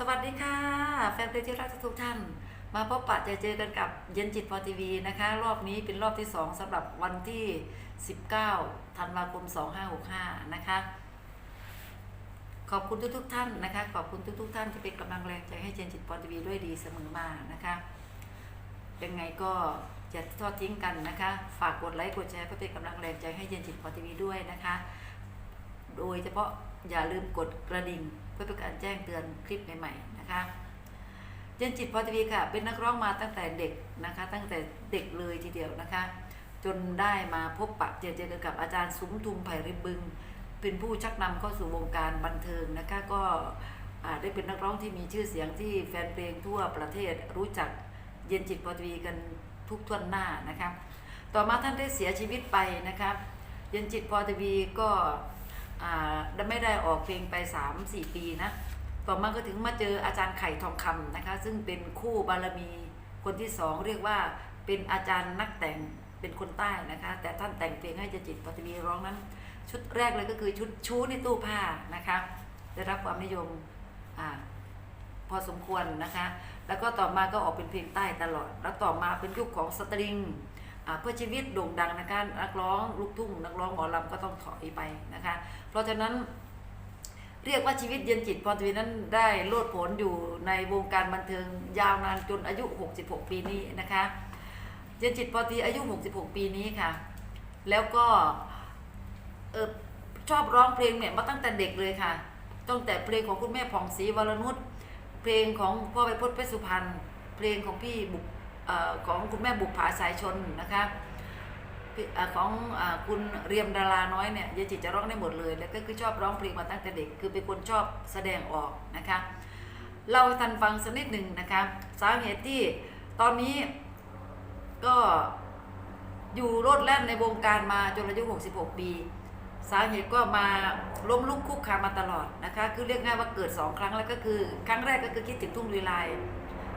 สวัสดีค่ะ แฟนเพลงที่รักทุกท่าน มาพบปะเจอเจอกันกับเย็นจิตพอทีวีนะคะ รอบนี้เป็นรอบที่ 2สำหรับวันที่ 19 ธันวาคม 2565 นะคะ ขอบคุณทุกทุกๆท่านนะคะ ขอบคุณทุกทุกท่านที่เป็นกำลังแรงใจให้เจนจิตพอทีวีด้วยดีเสมอมานะคะยังไงก็อย่าทอดทิ้งกันนะคะ ฝากกดไลค์กดแชร์เพื่อเป็นกำลังแรงใจให้เย็นจิตพอทีวีด้วยนะคะ โดยเฉพาะ อย่าลืมกดกระดิ่งเพื่อเป็นการแจ้งเตือนคลิปใหม่ๆนะคะ เจนจิตพอทีวีค่ะ เป็นนักร้องมาตั้งแต่เด็กนะคะ ตั้งแต่เด็กเลยทีเดียวนะคะ จนได้มาพบปะเจอเจอกับอาจารย์สุมทุมไผ่ริมบึง เป็นผู้ชักนำเข้าสู่วงการบันเทิงนะคะก็ได้เป็นนักร้องที่มีชื่อเสียงที่แฟนเพลงทั่วประเทศรู้จักเย็นจิตพอทีวีกันทุกท่วนหน้านะคะต่อมาท่านได้เสียชีวิตไปนะคะเย็นจิตพอทีวีก็ ไม่ได้ออกเพลงไป 3-4 ปีนะ ต่อมาก็ถึงมาเจออาจารย์ไข่ทองคำนะคะ ซึ่งเป็นคู่บารมีคนที่สองเรียกว่าเป็นอาจารย์นักแต่งเป็นคนใต้นะคะ แต่ท่านแต่งเพลงให้เจจิตปฐมีร้องนั้น ชุดแรกเลยก็คือชุดชู้ในตู้ผ้านะคะได้รับความนิยมอพอสมควรนะคะ แล้วก็ต่อมาก็ออกเป็นเพลงใต้ตลอด แล้วต่อมาเป็นยุคของสตริง เพื่อชีวิตโด่งดังนะคะนักร้องลูกทุ่งนักร้องหมอลำก็ต้องถอยไปนะคะ เพราะฉะนั้นเรียกว่าชีวิตเย็นจิตพรทวีนั้นได้โลดผนอยู่ในวงการบันเทิงยาวนานจนอายุ 66 ปีนี้นะคะเย็นจิตพรทวีอายุ 66 ปีนี้ค่ะ แล้วก็เออชอบร้องเพลงเนี่ยมาตั้งแต่เด็กเลยค่ะ ตั้งแต่เพลงของคุณแม่ผ่องศรีวรนุชเพลงของพ่อไปพจน์เพชรสุพรรณเพลงของพี่บุก ของคุณแม่บุกผาสายชนนะคะของอคุณเรียมดาราน้อยเนี่ยยายจิตจะร้องได้หมดเลย แล้วก็คือชอบร้องเพลงมาตั้งแต่เด็ก คือเป็นคนชอบแสดงออกนะคะเราทันฟังสักนิดหนึ่งนะคะสาเหตุที่ตอนนี้ก็อยู่โลดแล่นในวงการมาจนอายุ 66 ปี สาเหตุก็มาล้มลุกคุกคามาตลอดนะคะ คือเรียกง่ายว่าเกิด 2 ครั้งแล้วก็คือ ครั้งแรกก็คือคิดถึงทุ่งลีลาย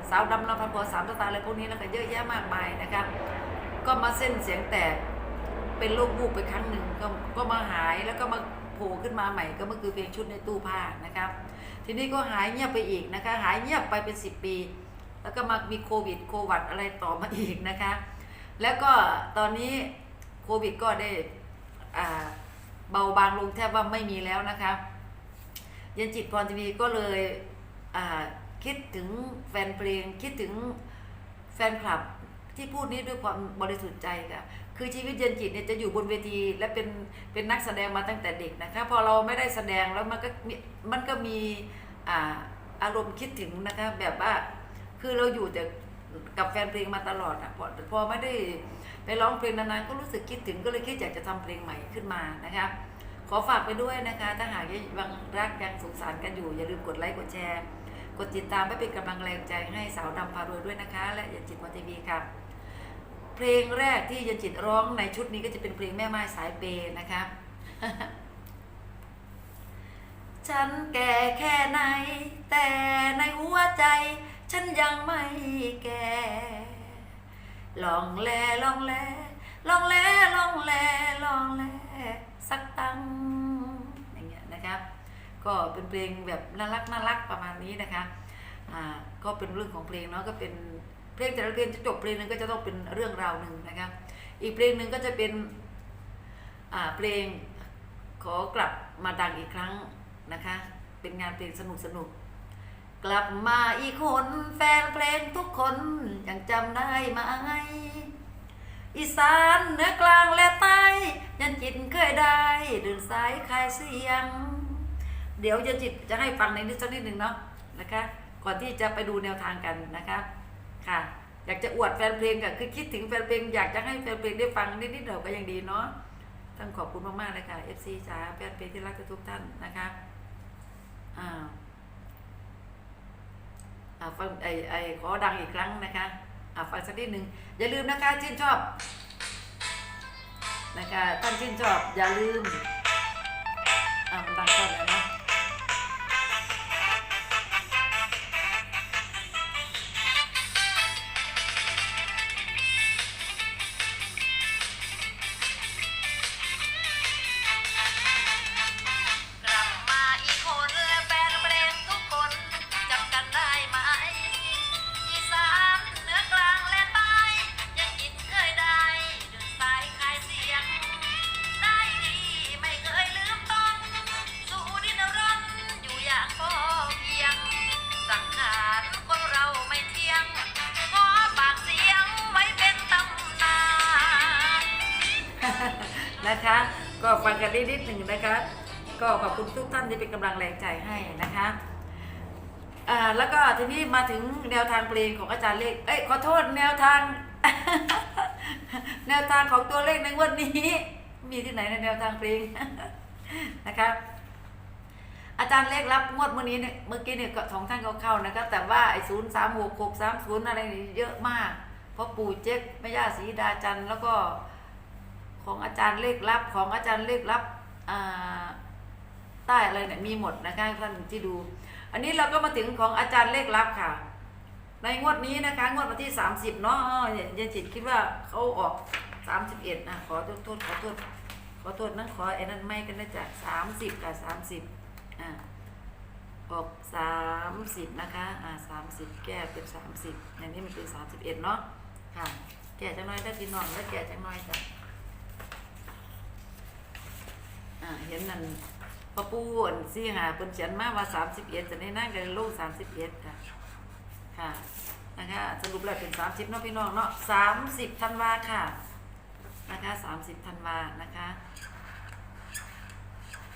สาวดำลำพันพอสามตาตาอะไรพวกนี้แล้วก็เยอะแยะมากมายนะคะก็มาเส้นเสียงแตกเป็นโรควูบไปครั้งหนึ่งก็ก็มาหายแล้วก็มาโผล่ขึ้นมาใหม่ก็เมื่อคือเพลงชุดในตู้ผ้านะครับทีนี้ก็หายเงียบไปอีกนะคะ หายเงียบไปเป็น 10 ปี แล้วก็มามีโควิดโควัดอะไรต่อมาอีกนะคะ แล้วก็ตอนนี้โควิดก็ได้เบาบางลงแทบว่าไม่มีแล้วนะคะเย็นจิตพรทีวีก็เลย คิดถึงแฟนเพลง คิดถึงแฟนคลับที่พูดนี้ด้วยความบริสุทธิ์ใจค่ะคือชีวิตเย็นจิตเนี่ยจะอยู่บนเวทีและเป็นเป็นนักแสดงมาตั้งแต่เด็กนะคะพอเราไม่ได้แสดงแล้วมันก็มันก็มีอ่าอารมณ์คิดถึงนะคะแบบว่าคือเราอยู่แต่กับแฟนเพลงมาตลอดอะพอพอไม่ได้ไปร้องเพลงนานๆก็รู้สึกคิดถึงก็เลยคิดอยากจะทำเพลงใหม่ขึ้นมานะคะขอฝากไปด้วยนะคะ ถ้าหากยังรักยังสงสารกันอยู่ อย่าลืมกดไลค์กดแชร์ กดติดตามเพื่เป็นกำลังแรงใจให้สาวดำพารวยด้วยนะคะ และอย่าจิตวันทีวีค่ะ เพลงแรกที่ยันจิตร้องในชุดนี้ก็จะเป็นเพลงแม่ไม้สายเปย์นะคะฉันแก่แค่ไหน แต่ในหัวใจ ฉันยังไม่แก่ ลองแลลองแลลองแลลองแลลองแลสักตั้ง ก็เป็นเพลงแบบน่ารักน่ารักประมาณนี้นะคะอ่าก็เป็นเรื่องของเพลงเนาะก็เป็นเพลงแต่ละเพลงจะจบเพลงหนึ่งก็จะต้องเป็นเรื่องราวหนึ่งนะคะอีกเพลงหนึ่งก็จะเป็นอ่าเพลงขอกลับมาดังอีกครั้งนะคะ เป็นงานเพลงสนุกสนุกกลับมาอีกคนแฟนเพลงทุกคนยังจำได้ไหมอีสานเหนือกลางและใต้ยันจิตเคยได้เดินสายคายเสียง เดี๋ยวยันจิตจะให้ฟังในนิดสักนิดหนึ่งเนาะนะคะ ก่อนที่จะไปดูแนวทางกันนะคะค่ะ อยากจะอวดแฟนเพลงก็คือคิดถึงแฟนเพลงอยากจะให้แฟนเพลงได้ฟังนิดๆเดียวก็ยังดีเนาะต้องขอบคุณมากๆเลยค่ะ FC จ้าแฟนเพลงที่รักทุกท่านนะคะอ่าอ่าฟังไอไอขอดังอีกครั้งนะคะอ่าฟังสักนิดหนึ่งอย่าลืมนะคะชื่นชอบนะคะท่านชื่นชอบอย่าลืม ก็ขอบคุณทุกท่านที่เป็นกำลังแรงใจให้นะคะอ่าแล้วก็ทีนี้มาถึงแนวทางเพลงของอาจารย์เลข เอ้ยขอโทษแนวทาง แนวทางของตัวเลขในวันนี้ มีที่ไหนในแนวทางเพลงนะคะอาจารย์เลขรับงวดเมื่อนี้เนี่ยเมื่อกี้เนี่ยสองท่านเขาเข้านะครับ แต่ว่าไอ้ศูนย์สามหกหกสามศูนย์อะไรนี่เยอะมาก เพราะปู่เจ๊กแม่ย่าศรีดาจันทร์แล้วก็ของอาจารย์เลขรับของอาจารย์เลขรับ ใต้อะไรเนี่ยมีหมดนะคะท่านที่ดู อันนี้เราก็มาถึงของอาจารย์เลขรับค่ะ ในงวดนี้นะคะ งวดวันที่ 30 เนาะอ้อเย็นจิตคิดว่าเขาออก 31นะขอโทษโทษขอโทษขอโทษนะขอไอ้นั่นไม่กันนะจ๊ะ30กับ30อ่าออก30นะคะอ่า30 แก้เป็น 30 อย่างนี้มันเป็น 31 เนาะค่ะแก่จังน้อยได้พี่น้องแล้วแก่จังน้อยจ้ะ อ่าเห็นนั่นพอปูอันซี่หาเพิ่นเขียนมาว่า31จะได้นั่งกันลูก31ค่ะ ค่ะนะคะสรุปแล้วเป็น30เนาะพี่น้องเนาะ30ธันวาค่ะนะคะ30ธันวานะคะ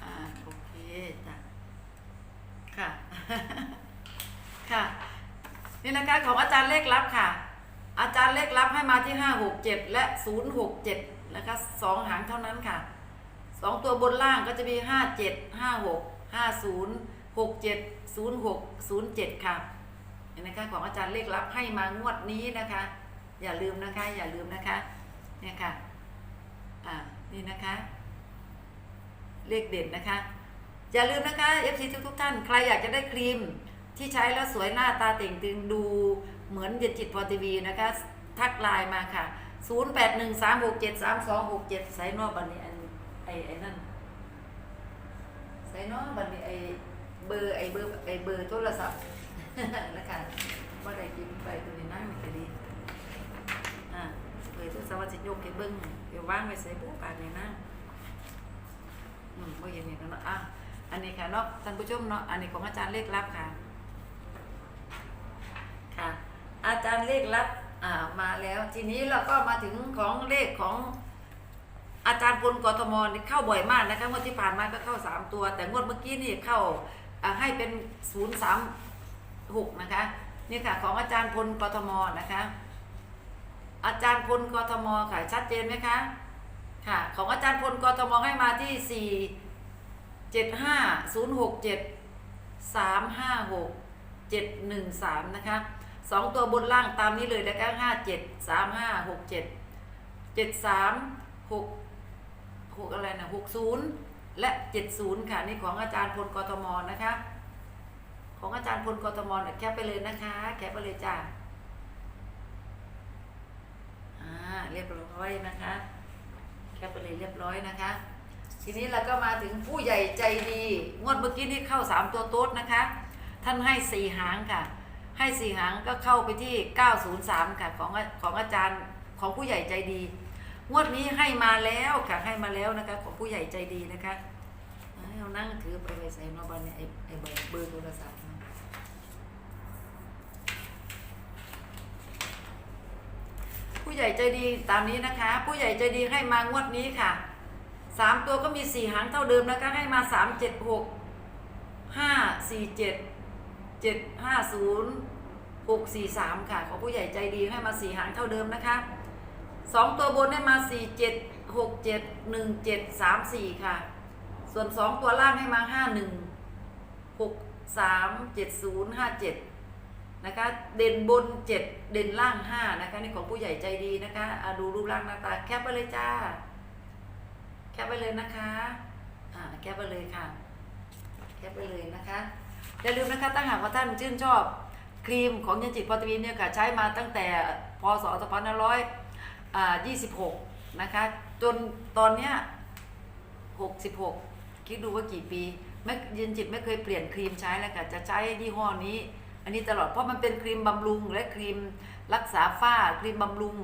อ่าโอเคจ้ะค่ะ ค่ะนี่นะคะของอาจารย์เลขลับค่ะ อาจารย์เลขลับให้มาที่ 567 และ 067 นะคะสองหางเท่านั้นค่ะ สองตัวบนล่างก็จะมี57 56 50 67 06 07ค่ะเห็นนะคะของอาจารย์เลขลับให้มางวดนี้นะคะ อย่าลืมนะคะ อย่าลืมนะคะเนี่ยค่ะอ่านี่นะคะ เลขเด่นนะคะ อย่าลืมนะคะ FC ทุกทุกท่านใครอยากจะได้ครีมที่ใช้แล้วสวยหน้าตาเต่งตึงดูเหมือนเย็นจิตพอทีวีนะคะ ทักไลน์มาค่ะ 0813673267ใส่นอกบันนี้อัน ไอ้ไอ้นั่นใส่นอกบันนี้ไอ้เบอร์ไอ้เบอร์ไอ้เบอร์โทรศัพท์นะคะว่าได้กินไปตัวนี้นั่งมันก็ดีอ่าเบอร์โทรศัพท์ว่าจะยกให้เบิ้งเดี๋ยวว่างไว้ใส่บุปากนี่นะอืมบ่เห็นนี่เนาะอะอันนี้ค่ะเนาะท่านผู้ชมเนาะอันนี้ของอาจารย์เลขลับค่ะ ค่ะ อาจารย์เลขลับอ่ามาแล้วทีนี้เราก็มาถึงของเลขของ อาจารย์พลกทมเข้าบ่อยมากนะคะงวดที่ผ่านมาก็เข้าสามตัว แต่งวดเมื่อกี้นี่เข้าอ่าให้เป็นศูนย์สามหกนะคะนี่ค่ะของอาจารย์พลกทมนะคะ อาจารย์พลกทมค่ะชัดเจนไหมคะค่ะของอาจารย์พลกทมให้มาที่สี่เจ็ดห้าศูนย์หกเจ็ดสามห้าหกเจ็ดหนึ่งสามนะคะสองตัวบนล่างตามนี้เลยนะคะห้าเจ็ดสามห้าหกเจ็ดเจ็ดสามหก หกอะไรนะหกศูนย์และเจ็ดศูนย์ค่ะนี่ของอาจารย์พลกทมนะคะ ของอาจารย์พลกทมเนี่ยแคปไปเลยนะคะ แคปไปเลยจ้าอ่าเรียบร้อยนะคะ แคปไปเลยเรียบร้อยนะคะ ทีนี้เราก็มาถึงผู้ใหญ่ใจดี งวดเมื่อกี้นี่เข้าสามตัวโต๊ดนะคะ ท่านให้สี่หางค่ะ ให้สี่หางก็เข้าไปที่903ค่ะของของอาจารย์ของผู้ใหญ่ใจดี งวดนี้ให้มาแล้วค่ะให้มาแล้วนะคะ ของผู้ใหญ่ใจดีนะคะเอานั่งถือไปไว้ใส่นอบ้านเนี่ยไอ้ไอ้เบอร์เบอร์โทรศัพท์นะผู้ใหญ่ใจดีตามนี้นะคะ ผู้ใหญ่ใจดีให้มางวดนี้ค่ะสามตัวก็มีสี่หางเท่าเดิมนะคะให้มาสามเจ็ดหกห้าสี่เจ็ดเจ็ดห้าศูนย์หกสี่สามค่ะ ของผู้ใหญ่ใจดีให้มาสี่หางเท่าเดิมนะคะ สองตัวบนให้มาสี่เจ็ดหกเจ็ดหนึ่งเจ็ดสามสี่ค่ะ ส่วนสองตัวล่างให้มาห้าหนึ่งหกสามเจ็ดศูนย์ห้าเจ็ดนะคะ เด่นบนเจ็ดเด่นล่างห้านะคะนี่ของผู้ใหญ่ใจดีนะคะะดูรูปร่างหน้าตาแคปไปเลยจ้า แคปไปเลยนะคะอ่าแคปไปเลยค่ะ แคปไปเลยนะคะอย่าลืมนะคะถ้าหากว่าท่านชื่นชอบครีมของยันจิตพอตวีเนี่ยค่ะ ใช้มาตั้งแต่พศ 2526นะคะ จนตอนเนี้ย66คิดดูว่ากี่ปีไม่ยันจิตไม่เคยเปลี่ยนครีมใช้แล้วค่ะจะใช้ยี่ห้อนี้ อันนี้ตลอดเพราะมันเป็นครีมบำรุงและครีมรักษาฝ้าครีมบำรุง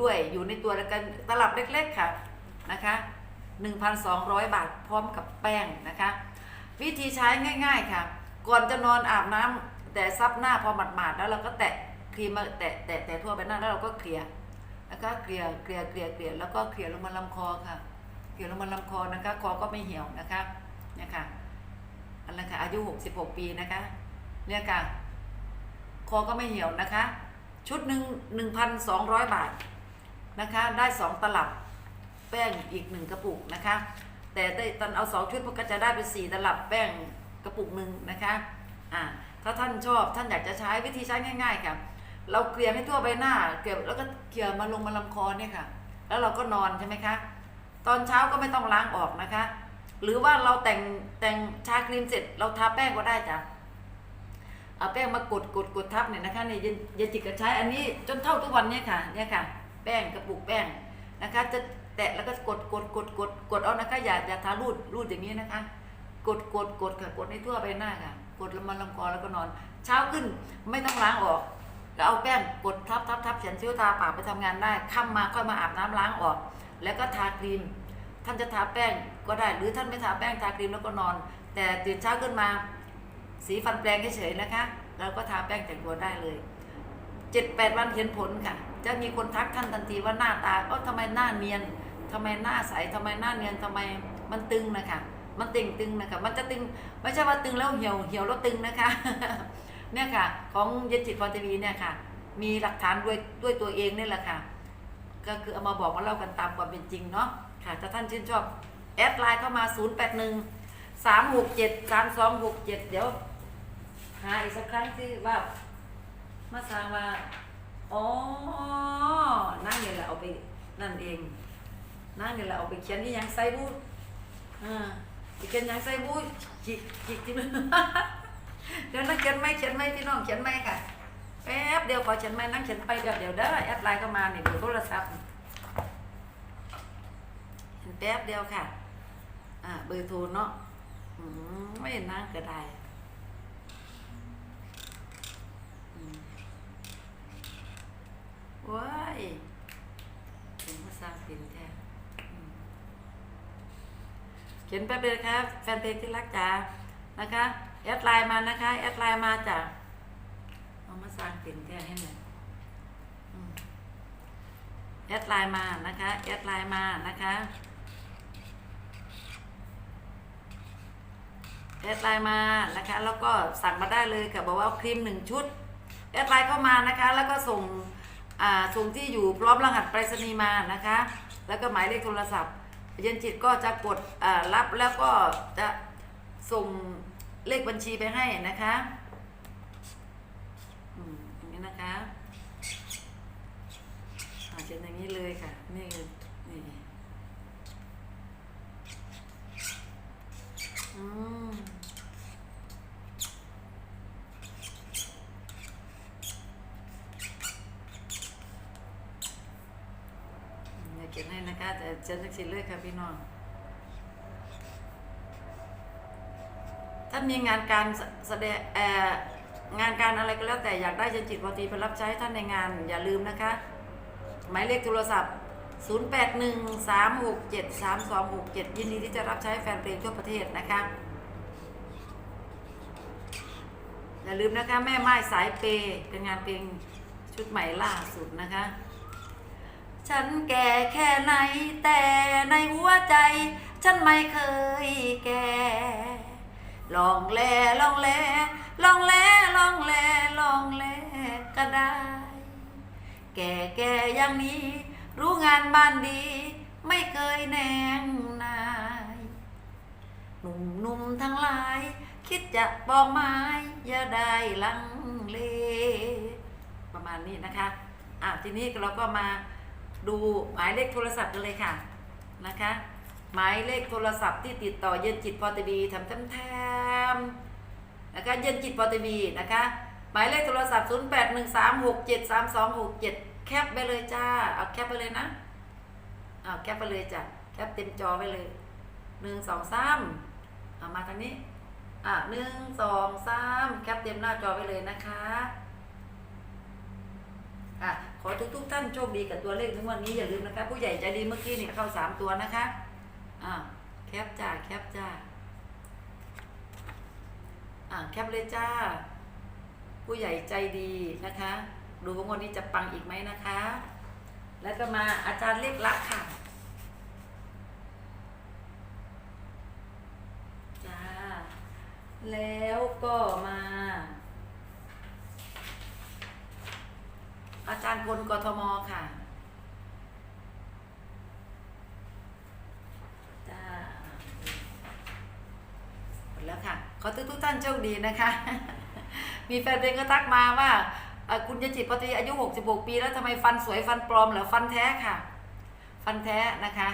ด้วยอยู่ในตัวแล้วกันตลับเล็กๆค่ะนะคะ1,200 บาทพร้อมกับแป้งนะคะ วิธีใช้ง่าย ๆค่ะ ก่อนจะนอนอาบน้ำแต่ซับหน้าพอหมาดๆแล้วเราก็แตะครีมมาแตะแตะแตะทั่วไปหน้าแล้วเราก็เคลียร์ แล้วก็เคลียร์เคลียร์เคลียร์เคลียแล้วก็เคลียร์ลงมาลำคอค่ะเกี่ยลงมาลำคอนะคะ คอก็ไม่เหี่ยวนะคะเนี่ยค่ะอันนั้นค่ะอายุ 66 ปีนะคะ เนี่ยค่ะ คอก็ไม่เหี่ยวนะคะ ชุดหนึ่ง1,200บาทนะคะ ได้2ตลับแป้งอีกหนึ่งกระปุกนะคะ แต่ได้ตอนเอาสองชุดก็จะได้เป็นสี่ตลับแป้งกระปุกหนึ่งนะคะอ่าถ้าท่านชอบท่านอยากจะใช้วิธีใช้ง่าย ๆค่ะ เราเกลี่ยให้ทั่วใบหน้า เกลี่ยแล้วก็เกลี่ยมาลงมาลำคอเนี่ยค่ะ แล้วเราก็นอนใช่ไหมคะ ตอนเช้าก็ไม่ต้องล้างออกนะคะ หรือว่าเราแต่งแต่งชาครีมเสร็จเราทาแป้งก็ได้จ้ะเอาแป้งมากดกดกดทับเนี่ยนะคะเนี่ยย็นเย็นจิตก็ใช้อันนี้จนเท่าทุกวันเนี่ยค่ะเนี่ยค่ะ แป้งกระปุกแป้งนะคะ จะแตะแล้วก็กดกดกดกดกดเอานะคะ อย่าอย่าทารูดรูดอย่างนี้นะคะ กดกดกดค่ะกดให้ทั่วใบหน้าค่ะ กดลงมาลำคอแล้วก็นอน เช้าขึ้นไม่ต้องล้างออก ก็เอาแป้งกดทับทับทับเขียนชิ้วตาปากไปทำงานได้ค่ำมาค่อยมาอาบน้ำล้างออก แล้วก็ทาครีม ท่านจะทาแป้งก็ได้ หรือท่านไม่ทาแป้งทาครีมแล้วก็นอน แต่ตื่นเช้าขึ้นมา สีฟันแปลงเฉยๆนะคะแล้วก็ทาแป้งแต่งตัวได้เลยเจ็ดแปดวันเห็นผลค่ะ จะมีคนทักท่านทันทีว่าหน้าตาก็ทำไมหน้าเนียนทำไมหน้าใสทำไมหน้าเนียนทำไมมันตึงนะคะมันตึงตึงนะคะมันจะตึงไม่ใช่ว่าตึงแล้วเหี่ยวเหี่ยวแล้วตึงนะคะ เนี่ยค่ะ ของเย็นจิตพรทีวีเนี่ยค่ะ มีหลักฐานด้วยด้วยตัวเองนี่แหละค่ะ ก็คือเอามาบอกมาเล่ากันตามความเป็นจริงเนาะค่ะถ้าท่านชื่นชอบแอดไลน์เข้ามา 0 8 1 3 6 7 3 2 6 7 เดี๋ยว หาอีกสักครั้งที่ว่า มาสร้างว่าอ๋อนั่นนี่แหละเอาไปนั่นเอง นั่นนี่แหละเอาไปเขียนนี่ยังใส่บูอ่าไปเขียนยังใส่บูจิกจิกจิก เดี๋ยวนั่งเขียนไหมเขียนไหมพี่น้องเขียนไหมค่ะแป๊บเดียวขอเขียนไหมนั่งเขียนไปเดี๋ยวเดี๋ยวเด้อแอดไลน์เข้ามาเนี่ยเดี๋ยวโทรศัพท์เห็นแป๊บเดียวค่ะ อ่าเบอร์โทรเนาะอไม่เห็นนั่งก็ได้ว้ายผมมาสร้างเป็นแท้เขียนแป๊บเดียวครับ แฟนเพลงที่รักจ๋านะคะ แอดไลน์มานะคะ แอดไลน์มาจากเอามาสร้างเป็นแท้ให้หน่อยแอดไลน์มานะคะ แอดไลน์มานะคะ แอดไลน์มานะคะ แล้วก็สั่งมาได้เลยค่ะบอกว่าครีมหนึ่งชุด แอดไลน์เข้ามานะคะ แล้วก็ส่งอ่าส่งที่อยู่พร้อมรหัสไปรษณีย์มานะคะ แล้วก็หมายเลขโทรศัพท์เย็นจิตก็จะกดอ่ารับแล้วก็จะส่ง เลขบัญชีไปให้นะคะอืมอย่างนี้นะคะอาเขียนอย่างนี้เลยค่ะ นี่นี่อืมเดี๋ยวเขียนให้นะคะ แต่เชิญทักษิณเลยค่ะพี่น้อง มีงานการแสแสดงงานการอะไรก็แล้วแต่อยากได้เจนจิตวาตรีไปรับใช้ท่านในงานอย่าลืมนะคะ หมายเลขโทรศัพท์ 0813673267 ยินดีที่จะรับใช้แฟนเพลงทั่วประเทศนะคะ อย่าลืมนะคะ แม่ไม้สายเปย์เป็นงานเพลงชุดใหม่ล่าสุดนะคะ ฉันแก่แค่ไหนแต่ในหัวใจ ฉันไม่เคยแก่ ลองแลลองแลลองแลลองแลลองแลก็ได้ แก่แก่อย่างนี้ รู้งานบ้านดี ไม่เคยแนงนายหนุ่มหนุ่มทั้งหลาย คิดจะปองไม้อย่าได้ลังเล ประมาณนี้นะคะอะทีนี้เราก็มาดูหมายเลขโทรศัพท์กันเลยค่ะนะคะ หมายเลขโทรศัพท์ที่ติดต่อเย็นจิตพอทีวีทำแทมแทมๆนะคะเย็นจิตพอทีวีนะคะ หมายเลขโทรศัพท์ 0 8 1 3 6 7 3 2 6 7 แคปไปเลยจ้า เอาแคปไปเลยนะ เอาแคปไปเลยจ้ะ แคปเต็มจอไปเลยหนึ่งสองสามเอามาทางนี้ อะหนึ่งสองสามแคปเต็มหน้าจอไปเลยนะคะอะขอทุกทุกๆท่านโชคดีกับตัวเลขในวันนี้อย่าลืมนะคะ ผู้ใหญ่ใจดีเมื่อกี้นี่เข้าสามตัวนะคะ อ่าแคปจ้าแคปจ้าอ่าแคปเลยจ้า ผู้ใหญ่ใจดีนะคะ ดูว่างวดนี้จะปังอีกไหมนะคะ แล้วก็มาอาจารย์เรียกลักค่ะจ้าแล้วก็มา อาจารย์คนกทมค่ะ ขอทุกทุกท่านโชคดีนะคะ มีแฟนเพลงก็ทักมาว่าคุณยจิตปฏิอายุ 66 ปี แล้วทำไมฟันสวยฟันปลอมเหรอฟันแท้ค่ะ ฟันแท้นะคะ